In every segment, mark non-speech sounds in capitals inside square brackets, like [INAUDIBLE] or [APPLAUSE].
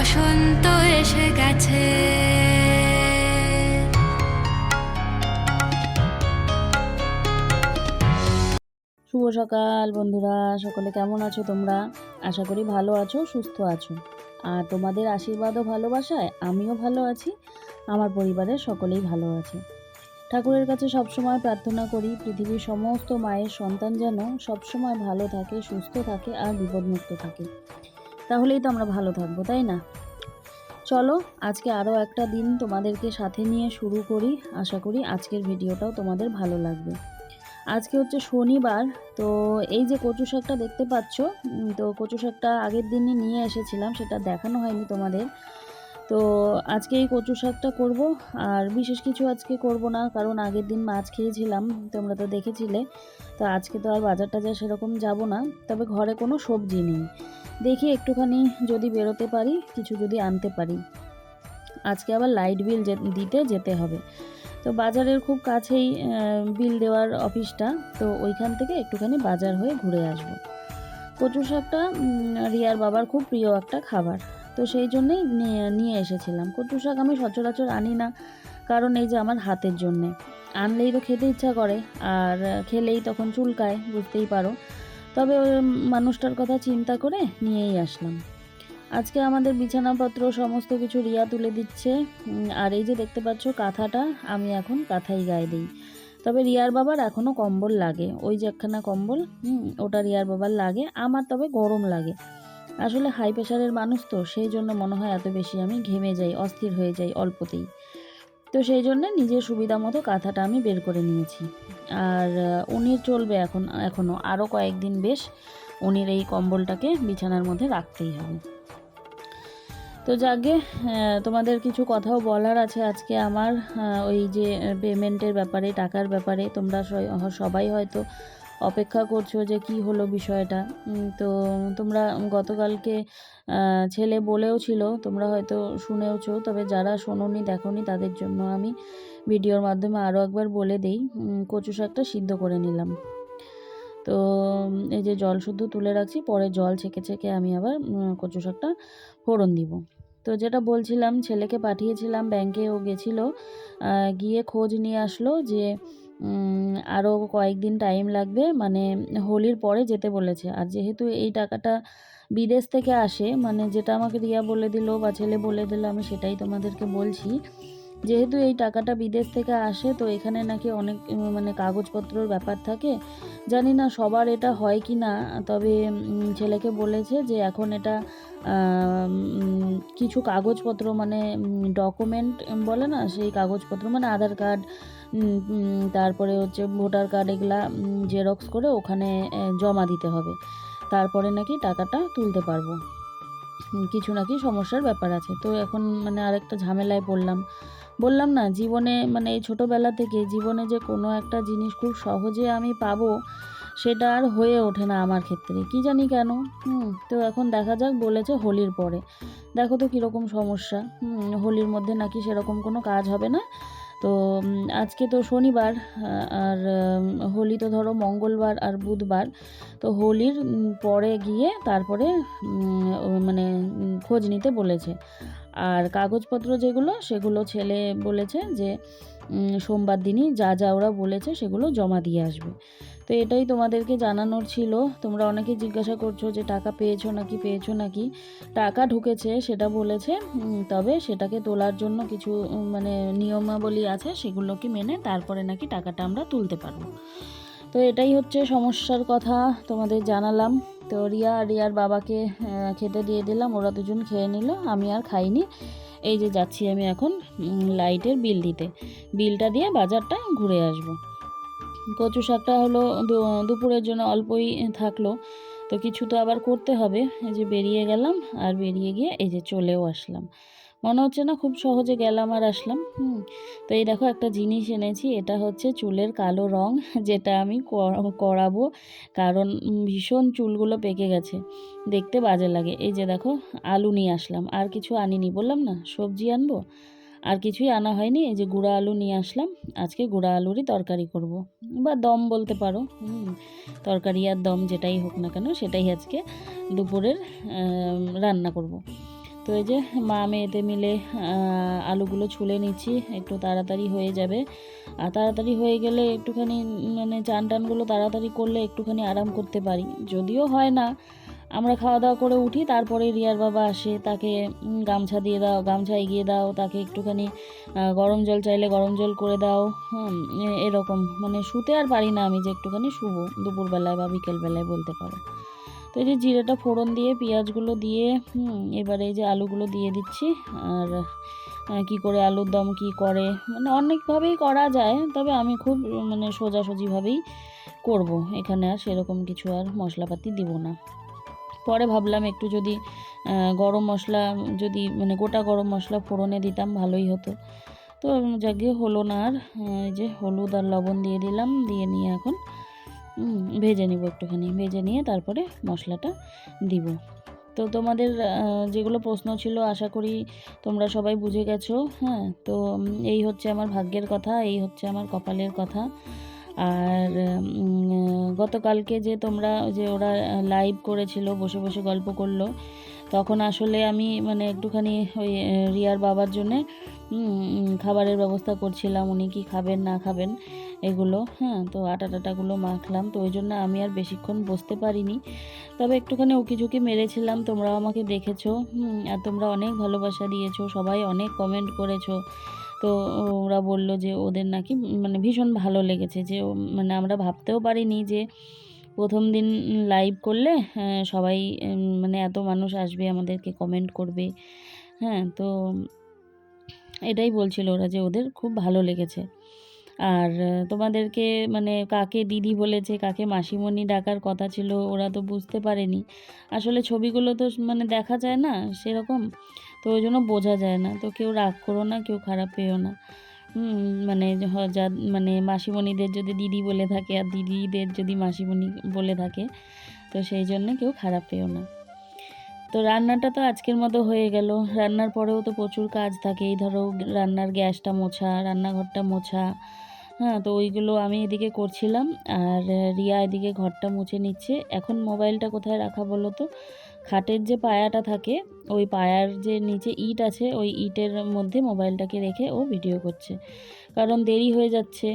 বসন্ত এসে গেছে। শুভ সকাল বন্ধুরা, সকলে কেমন আছো তোমরা? আশা করি ভালো আছো, সুস্থ আছো। আর তোমাদের আশীর্বাদ ও ভালোবাসায় আমিও ভালো আছি, আমার পরিবারের সকলেই ভালো আছে। ঠাকুরের কাছে সবসময় প্রার্থনা করি, পৃথিবীর সমস্ত মায়ের সন্তান যেন সবসময় ভালো থাকে, সুস্থ থাকে আর বিপদমুক্ত থাকে। তাহলেই তো আমরা ভালো থাকব, তাই না? চলো, আজকে আরও একটা দিন তোমাদেরকে সাথে নিয়ে শুরু করি। আশা করি আজকের ভিডিওটাও তোমাদের ভালো লাগবে। আজকে হচ্ছে শনিবার, তো এই যে কচু শাকটা দেখতে পাচ্ছ তো কচু শাকটা আগের দিনই নিয়ে এসেছিলাম, সেটা দেখানো হয়নি তোমাদের। তো আজকে এই কচু শাকটা করব, আর বিশেষ কিছু আজকে করব না, কারণ আগের দিন মাছ খেয়েছিলাম, তোমরা তো দেখেছিলে। তো আজকে তো আর বাজার টাজার সেরকম যাব না, তবে ঘরে কোনো সবজি নেই। দেখি একটুখানি যদি বেরোতে পারি, কিছু যদি আনতে পারি। আজকে আবার লাইট বিল দিতে যেতে হবে। তো বাজারের খুব কাছেই বিল দেওয়ার অফিসটা, তো ওইখান থেকে একটুখানি বাজার হয়ে ঘুরে আসব। কচু শাকটা রিয়ার বাবার খুব প্রিয় একটা খাবার। তো সেই জন্যেই নিয়ে এসেছিলাম। কচু শাক আমি সচরাচর আনি না কারণ এই যে আমার হাতের জন্যে। আনলেই তো খেতে ইচ্ছা করে আর খেলেই তখন চুলকায় বুঝতেই পারো। তবে মানুষটার কথা চিন্তা করে নিয়েই আসলাম। আজকে আমাদের বিছানাপত্র সমস্ত কিছু রিয়া তুলে দিচ্ছে। আর এই যে দেখতে পাচ্ছ কাঁথাটা আমি এখন কাঁথাই গায়ে দিই। তবে রিয়ার বাবার এখনও কম্বল লাগে। ওই যে একখানা কম্বল হুম, ওটা রিয়ার বাবার লাগে। আমার তবে গরম লাগে। আসলে হাই প্রেশারের মানুষ তো সেই জন্য মনে হয় এত বেশি আমি ঘেমে যাই, অস্থির হয়ে যাই অল্পতেই। তো সেই জন্য নিজের সুবিধা মতো কাঁথাটা আমি বের করে নিয়েছি। আর উনির চলবে এখন এখনও আরও কয়েকদিন বেশ উনির এই কম্বলটাকে বিছানার মধ্যে রাখতেই হবে। তো যাকে তোমাদের কিছু কথাও বলার আছে আজকে আমার ওই যে পেমেন্টের ব্যাপারে, টাকার ব্যাপারে, তোমরা সবাই হয়তো অপেক্ষা করছ যে কি হলো বিষয়টা। তো তোমরা গতকালকে ছেলে বলেও ছিল, তোমরা হয়তো শুনেওছো, তবে যারা শোনোনি, দেখোনি, তাদের জন্য আমি ভিডিওর মাধ্যমে আরও একবার বলে দেই কচু শাকটা সিদ্ধ করে নিলাম। তো এই যে জল শুদ্ধ তুলে রাখছি, পরে জল ছেঁকে ছেঁকে আমি আবার কচু শাকটা ফোড়ন দিব। তো যেটা বলছিলাম, ছেলেকে পাঠিয়েছিলাম ব্যাংকে ও গেছিল গিয়ে খোঁজ নিয়ে আসলো যে আরও কয়েকদিন টাইম লাগবে মানে হোলির পরে যেতে বলেছে। আর যেহেতু এই টাকাটা বিদেশ থেকে আসে মানে যেটা আমাকে রিয়া বলে দিল বা ছেলে বলে দিল, আমি সেটাই তোমাদেরকে বলছি। যেহেতু এই টাকাটা বিদেশ থেকে আসে, তো এখানে নাকি অনেক মানে কাগজপত্রর ব্যাপার থাকে। জানি না সবার এটা হয় কি না, তবে ছেলেকে বলেছে যে এখন এটা কিছু কাগজপত্র মানে ডকুমেন্ট বলে না, সেই কাগজপত্র মানে আধার কার্ড তারপরে হচ্ছে ভোটার কার্ড এগুলা জেরক্স করে ওখানে জমা দিতে হবে। তারপরে নাকি টাকাটা তুলতে পারব। কিছু নাকি সমস্যার ব্যাপার আছে। তো এখন মানে আরেকটা ঝামেলায় পড়লাম। বললাম না জীবনে মানে এই ছোটোবেলা থেকে জীবনে যে কোনো একটা জিনিস খুব সহজে আমি পাবো সেটা আর হয়ে ওঠে না আমার ক্ষেত্রে। কি জানি কেন? হুম তো এখন দেখা যাক বলেছে হোলির পরে। দেখো তো কীরকম সমস্যা। হুম, হোলির মধ্যে নাকি সেরকম কোনো কাজ হবে না। তো আজকে তো শনিবার আর হোলি তো ধরো মঙ্গলবার আর বুধবার। তো হোলির পরে গিয়ে তারপরে মানে খোঁজ নিতে বলেছে। আর কাগজপত্র যেগুলো, সেগুলো ছেলে বলেছে যে সোমবার দিনই যা যা ওরা বলেছে সেগুলো জমা দিয়ে আসবে। তো এটাই তোমাদেরকে জানানোর ছিল। তোমরা অনেকে জিজ্ঞাসা করছ যে টাকা পেয়েছ নাকি পেয়েছ নাকি? টাকা ঢুকেছে, সেটা বলেছে। তবে সেটাকে তোলার জন্য কিছু মানে নিয়মাবলী আছে, সেগুলোকে মেনে তারপরে নাকি টাকাটা আমরা তুলতে পারব। তো এটাই হচ্ছে সমস্যার কথা তোমাদের জানালাম। তো রিয়া রিয়ার বাবাকে খেতে দিয়ে দিলাম। ওরা দুজন খেয়ে নিল। আমি আর খাইনি। এই যে যাচ্ছি আমি এখন লাইটের বিল দিতে। বিলটা দিয়ে বাজারটা ঘুরে আসব। কচু শাকটা হলো দুপুরের জন্য অল্পই থাকল, তো কিছু তো আবার করতে হবে। এই যে বেরিয়ে গেলাম, আর বেরিয়ে গিয়ে এই যে চলেও আসলাম। মনে হচ্ছে না খুব সহজে গেলাম আর আসলাম। হুম তো এই দেখো একটা জিনিস এনেছি এটা হচ্ছে চুলের কালো রং [LAUGHS] যেটা আমি কর- করাবো কারণ ভীষণ চুলগুলো পেকে গেছে দেখতে বাজে লাগে। এই যে দেখো আলু নিয়ে আসলাম আর কিছু আনিনি বললাম না সবজি আনব? আর কিছুই আনা হয়নি এই যে গুঁড়া আলু নিয়ে আসলাম আজকে গুঁড়া আলুরই তরকারি করব। বা দম বলতে পারো হুম, তরকারি আর দম যেটাই হোক না কেন সেটাই আজকে দুপুরের রান্না করব। তো এই যে মা মেয়েতে মিলে আলুগুলো ছুলে নিচ্ছি, একটু তাড়াতাড়ি হয়ে যাবে। আর তাড়াতাড়ি হয়ে গেলে একটুখানি মানে চান টানগুলো তাড়াতাড়ি করলে একটুখানি আরাম করতে পারি। যদিও হয় না, আমরা খাওয়া দাওয়া করে উঠি, তারপরে রিয়ার বাবা আসে, তাকে গামছা দিয়ে দাও, গামছা এগিয়ে দাও, তাকে একটুখানি গরম জল চাইলে গরম জল করে দাও এরকম। মানে শুতে আর পারি না আমি যে একটুখানি শুবো, দুপুরবেলায় বা বিকেলবেলায় বলতে পারো। তো এই যে জিরেটা ফোড়ন দিয়ে, পেঁয়াজগুলো দিয়ে এবারে এই যে আলুগুলো দিয়ে দিচ্ছি। আর কি করে আলুর দম কি করে মানে অনেকভাবেই করা যায়, তবে আমি খুব মানে সোজাসুজিভাবেই করব। এখানে আর সেরকম কিছু আর মশলাপাতি দিব না। পরে ভাবলাম একটু যদি গরম মশলা, যদি মানে গোটা গরম মশলা ফোড়নে দিতাম ভালোই হতো। তো যাকে হলো না আর এই যে হলুদ আর লবণ দিয়ে দিলাম, দিয়ে নিয়ে এখন ভেজে নিব একটুখানি। ভেজে নিয়ে তারপরে মশলাটা দিব। তো তোমাদের যেগুলো প্রশ্ন ছিল, আশা করি তোমরা সবাই বুঝে গেছো। হ্যাঁ তো এই হচ্ছে আমার ভাগ্যের কথা, এই হচ্ছে আমার কপালের কথা। আর গতকালকে যে তোমরা, যে ওরা লাইভ করেছিল, বসে বসে গল্প করল তখন আসলে আমি মানে একটুখানি ওই রিয়ার বাবার জন্যে খাবারের ব্যবস্থা করছিলাম। উনি কি খাবেন, না খাবেন এগুলো হ্যাঁ তো আটা টাটাগুলো মাখলাম। তো ওই জন্য আমি আর বেশিক্ষণ বসতে পারিনি। তবে একটুখানি উকি ঝুঁকি মেরেছিলাম। তোমরাও আমাকে দেখেছ আর তোমরা অনেক ভালোবাসা দিয়েছ, সবাই অনেক কমেন্ট করেছ। তো ওরা বলল যে ওদের নাকি মানে ভীষণ ভালো লেগেছে যে মানে আমরা ভাবতেও পারিনি যে প্রথম দিন লাইভ করলে সবাই মানে এত মানুষ আসবে, আমাদেরকে কমেন্ট করবে হ্যাঁ তো এটাই বলছিল ওরা যে ওদের খুব ভালো লেগেছে। আর তোমাদেরকে মানে কাকে দিদি বলেছে, কাকে মাসিমণি ডাকার কথা ছিল, ওরা তো বুঝতে পারেনি। আসলে ছবিগুলো তো মানে দেখা যায় না, সেরকম, তো ওই জন্য বোঝা যায় না। তো কেউ রাগ করো না, কেউ খারাপ পেও না। মানে যা মানে মাসিমণিদের যদি দিদি বলে থাকে আর দিদিদের যদি মাসিমণি বলে থাকে, তো সেই জন্য কেউ খারাপ পেও না। তো রান্নাটা তো আজকের মতো হয়ে গেল। রান্নার পরেও তো প্রচুর কাজ থাকে। এই ধরো রান্নার গ্যাসটা মোছা, রান্নাঘরটা মোছা হ্যাঁ তো ওইগুলো আমি এদিকে করছিলাম। আর রিয়া এদিকে ঘরটা মুছে নিচ্ছে। এখন মোবাইলটা কোথায় রাখা বলো তো? খাটের যে পায়াটা থাকে, ওই পায়ার যে নিচে ইট আছে, ওই ইটের মধ্যে মোবাইলটাকে রেখে ও ভিডিও করছে। কারণ দেরি হয়ে যাচ্ছে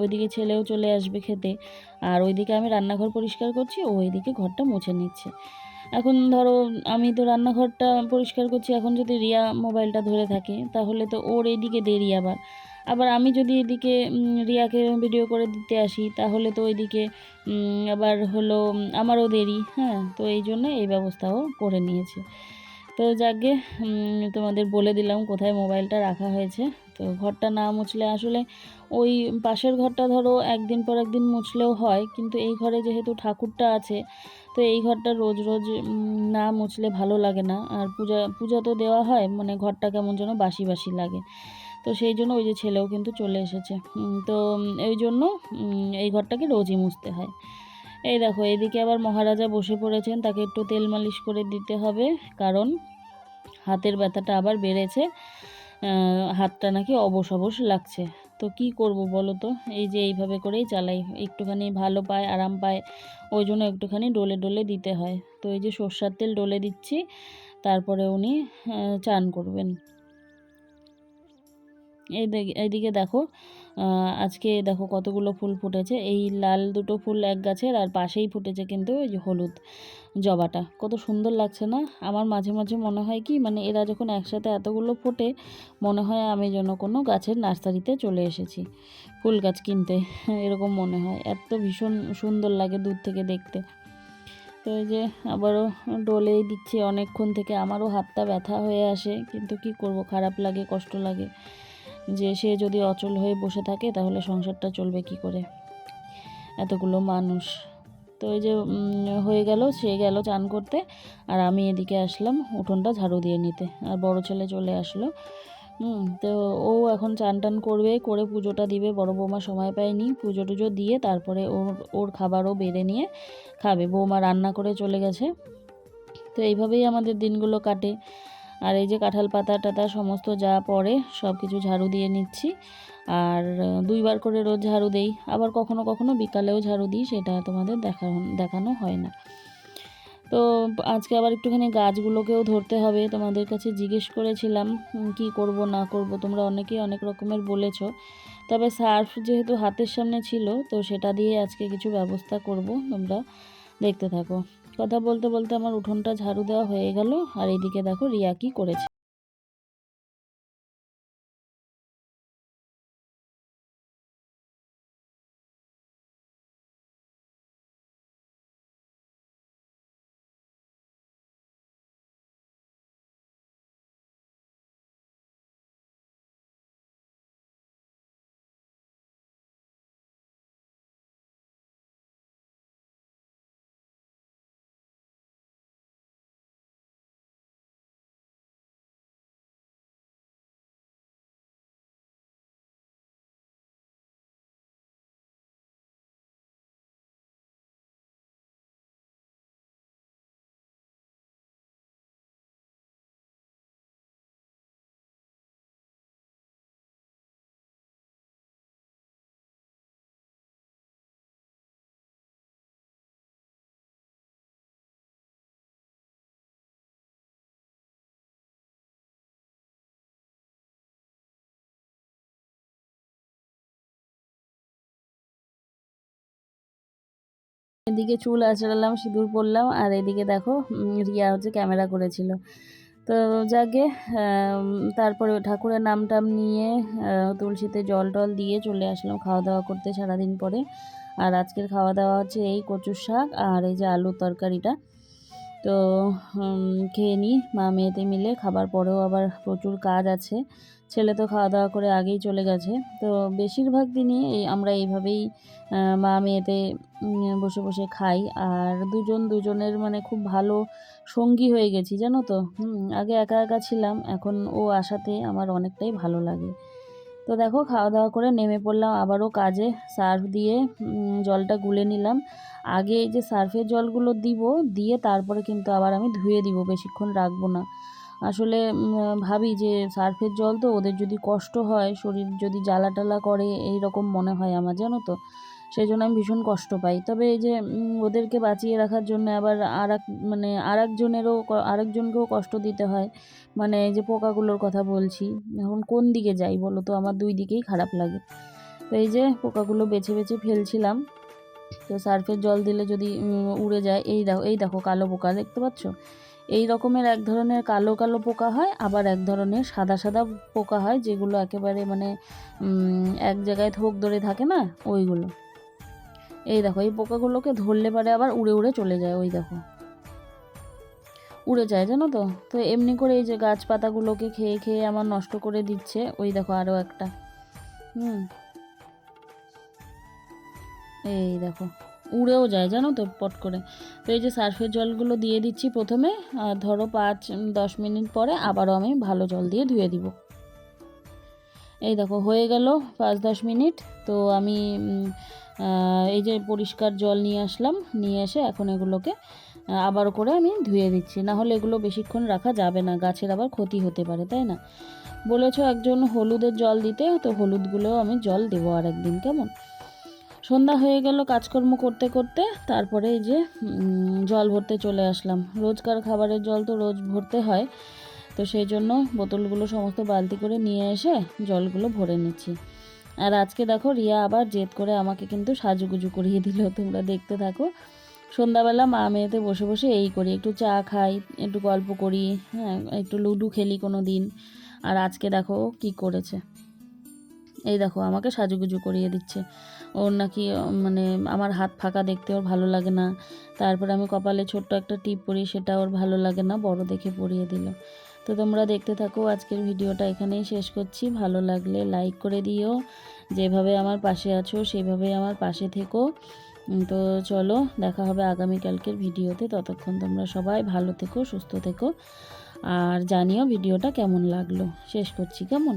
ওইদিকে ছেলেও চলে আসবে খেতে। আর ওইদিকে আমি রান্নাঘর পরিষ্কার করছি, ও ওইদিকে ঘরটা মুছে নিচ্ছে। এখন ধরো, আমি তো রান্নাঘরটা পরিষ্কার করছি, এখন যদি রিয়া মোবাইলটা ধরে থাকে, তাহলে তো ওর এইদিকে দেরি আবার। আবার আমি যদি এদিকে রিয়াকে ভিডিও করে দিতে আসি, তাহলে তো ওইদিকে আবার হলো আমারও দেরি হ্যাঁ? তো এই জন্য এই ব্যবস্থাও করে নিয়েছে। তো যাকে তোমাদের বলে দিলাম কোথায় মোবাইলটা রাখা হয়েছে। তো ঘরটা না মুছলে আসলে ওই পাশের ঘরটা ধরো একদিন পর একদিন মুছলেও হয়, কিন্তু এই ঘরে যেহেতু ঠাকুরটা আছে, তো এই ঘরটা রোজ রোজ না মুছলে ভালো লাগে না। আর পূজা পূজা তো দেওয়া হয় মানে ঘরটা কেমন যেন বাসি বাসি লাগে। তো সেই জন্য ওই যে ছেলেও কিন্তু চলে এসেছে। তো এই জন্য এই ঘরটাকে রোজই মুছতে হয়। এই দেখো, এদিকে আবার মহারাজা বসে পড়েছেন, তাকে একটু তেল মালিশ করে দিতে হবে, কারণ হাতের ব্যথাটা আবার বেড়েছে হাতটা নাকি অবশ অবশ লাগছে। তো কি করব বলো তো? এই যে এইভাবে করেই চালাই, একটুখানি ভালো পায়, আরাম পায়, ওই জন্য একটুখানি ডলে ডলে দিতে হয়। তো এই যে সর্ষার তেল ডলে দিচ্ছি, তারপরে উনি চান করবেন। এইদিকে দেখো আজকে দেখো কতগুলো ফুল ফুটেছে। এই লাল দুটো ফুল এক গাছের আর পাশেই ফুটেছে কিন্তু ওই যে হলুদ জবাটা। কত সুন্দর লাগছে না? আমার মাঝে মাঝে মনে হয় কি মানে এরা যখন একসাথে এতগুলো ফোটে, মনে হয় আমি যেন কোনো গাছের নার্সারিতে চলে এসেছি, ফুল গাছ কিনতে। [LAUGHS] এরকম মনে হয়। এত ভীষণ সুন্দর লাগে দূর থেকে দেখতে। তো এই যে আবারও ডলেই দিচ্ছি, অনেকক্ষণ থেকে আমারও হাতটা ব্যথা হয়ে আসে, কিন্তু কি করব? খারাপ লাগে, কষ্ট লাগে। যে সে যদি অচল হয়ে বসে থাকে, তাহলে সংসারটা চলবে কি করে? এতগুলো মানুষ। তো এই যে হয়ে গেল, সে গেল চান করতে, আর আমি এদিকে আসলাম উঠোনটা ঝাড়ু দিয়ে নিতে। আর বড় ছেলে চলে আসলো। হুম, তো ও এখন চান টান করবে, করে পুজোটা দিবে, বড় বৌমা সময় পায়নি। পুজো টুজো দিয়ে তারপরে ওর ওর খাবারও বেড়ে নিয়ে খাবে। বৌমা রান্না করে চলে গেছে। তো এইভাবেই আমাদের দিনগুলো কাটে। আর এই যে কাঁঠাল পাতা টাতা সমস্ত যা পড়ে, সব কিছু ঝাড়ু দিয়ে নিচ্ছি। আর দুইবার করে রোজ ঝাড়ু দেই। আবার কখনো কখনো বিকালেও ঝাড়ু দিই, সেটা তোমাদের দেখা, দেখানো হয় না। তো, আজকে আবার একটুখানি গাছগুলোকেও ধরতে হবে। তোমাদের কাছে জিজ্ঞেস করেছিলাম কি করব, না করব, তোমরা অনেকেই অনেক রকমের বলেছ। তবে সার্ফ যেহেতু হাতের সামনে ছিল, তো সেটা দিয়ে আজকে কিছু ব্যবস্থা করব, তোমরা দেখতে থাকো। কথা বলতে বলতে আমার উঠোনটা ঝাড়ু দেওয়া হয়ে গেল। আর এইদিকে দেখো রিয়া কি করেছে। এদিকে চুল আঁচড়ালাম, সিঁদুর পরলাম, আর এদিকে দেখো রিয়া হচ্ছে ক্যামেরা করেছিল। তো যাকে তারপরে ঠাকুরের নাম টাম নিয়ে তুলসীতে জল টল দিয়ে চলে আসলাম খাওয়া দাওয়া করতে সারাদিন পরে। আর আজকের খাওয়া দাওয়া হচ্ছে এই কচুর শাক আর এই যে আলুর তরকারিটা। তো খেয়ে নিই মা মেয়েতে মিলে খাবার পরেও আবার প্রচুর কাজ আছে। ছেলে তো খাওয়া দাওয়া করে আগেই চলে গেছে। তো, বেশিরভাগ দিনই এই আমরা এইভাবেই মা মেয়েতে বসে বসে খাই। আর দুজন দুজনের মানে খুব ভালো সঙ্গী হয়ে গেছি, জানো তো? আগে একা একা ছিলাম। এখন ও আসাতে আমার অনেকটাই ভালো লাগে। তো দেখো, খাওয়া দাওয়া করে নেমে পড়লাম, আবারও কাজে সার্ফ দিয়ে জলটা গুলে নিলাম। আগে এই যে সার্ফের জলগুলো দিব, দিয়ে তারপরে কিন্তু আবার আমি ধুয়ে দিব, বেশিক্ষণ রাখব না। আসলে ভাবি যে সার্ফের জল তো ওদের যদি কষ্ট হয়, শরীর যদি জ্বালা টালা করে এই রকম মনে হয় আমার, জানো তো? সেই জন্য আমি ভীষণ কষ্ট পাই। তবে এই যে ওদেরকে বাঁচিয়ে রাখার জন্য আবার আর মানে আর একজনেরও আরেকজনকেও কষ্ট দিতে হয়। মানে এই যে পোকাগুলোর কথা বলছি, এখন কোন দিকে যাই বলো তো? আমার দুই দিকেই খারাপ লাগে। তো এই যে, পোকাগুলো বেছে বেছে ফেলছিলাম। তো সার্ফের জল দিলে যদি উড়ে যায়, এই দেখো এই দেখো কালো পোকা, দেখতে পাচ্ছ? এই রকমের এক ধরনের কালো কালো পোকা হয়, আবার এক ধরনের সাদা সাদা পোকা হয়, যেগুলো একেবারে মানে এক জায়গায় থোক ধরে থাকে না, ওইগুলো। এই দেখো, এই পোকাগুলোকে ধরলে পারে আবার উড়ে উড়ে চলে যায়, ওই দেখো। উড়ে যায়, জানো তো? তো এমনি করে এই যে গাছপাতাগুলোকে খেয়ে খেয়ে আমার নষ্ট করে দিচ্ছে, ওই দেখো আরও একটা। হুম। এই দেখো, উড়েও যায়, জানো তো, পট করে। তো এই যে সার্ফের জলগুলো দিয়ে দিচ্ছি প্রথমে, আর ধরো পাঁচ, দশ মিনিট পরে আবারও আমি ভালো জল দিয়ে ধুয়ে দিব। এই দেখো, হয়ে গেল পাঁচ দশ মিনিট। তো আমি এই যে পরিষ্কার জল নিয়ে আসলাম, নিয়ে এসে এখন এগুলোকে আবার করে আমি ধুয়ে দিচ্ছি। না হলে এগুলো বেশিক্ষণ রাখা যাবে না, গাছের আবার ক্ষতি হতে পারে, তাই না? বলেছ একজন হলুদের জল দিতে, তো হলুদগুলোও আমি জল দেবো আর একদিন কেমন? সন্ধ্যা হয়ে গেল কাজকর্ম করতে করতে, তারপরে এই যে জল ভরতে চলে আসলাম। রোজকার খাবারের জল তো রোজ ভরতে হয়। তো সেই জন্য বোতলগুলো সমস্ত বালতি করে নিয়ে এসে জলগুলো ভরে নিচ্ছি। আর আজকে দেখো রিয়া আবার জেদ করে আমাকে কিন্তু সাজুগুজু করিয়ে দিল, তোমরা দেখতে থাকো। সন্ধ্যাবেলা মা মেয়েতে বসে বসে এই করি, একটু চা খাই, একটু গল্প করি হ্যাঁ একটু লুডো খেলি কোনো দিন আর আজকে দেখো কী করেছে। এই দেখো, আমাকে সাজুগুজু করিয়ে দিচ্ছে। ওর নাকি মানে আমার হাত ফাঁকা দেখতে ওর ভালো লাগে না। তারপরে আমি কপালে ছোট্ট একটা টিপ পরি, সেটা ওর ভালো লাগে না, বড় দেখে পরিয়ে দিল। তো তোমরা দেখতে থাকো, আজকের ভিডিওটা এখানেই শেষ করছি। ভালো লাগলে লাইক করে দিও। যেভাবে আমার পাশে আছো, সেভাবে আমার পাশে থেকো। তো চলো, দেখা হবে আগামীকালকের ভিডিওতে। ততক্ষণ তোমরা সবাই ভালো থেকো, সুস্থ থেকো। আর জানিও ভিডিওটা কেমন লাগল। শেষ করছি, কেমন?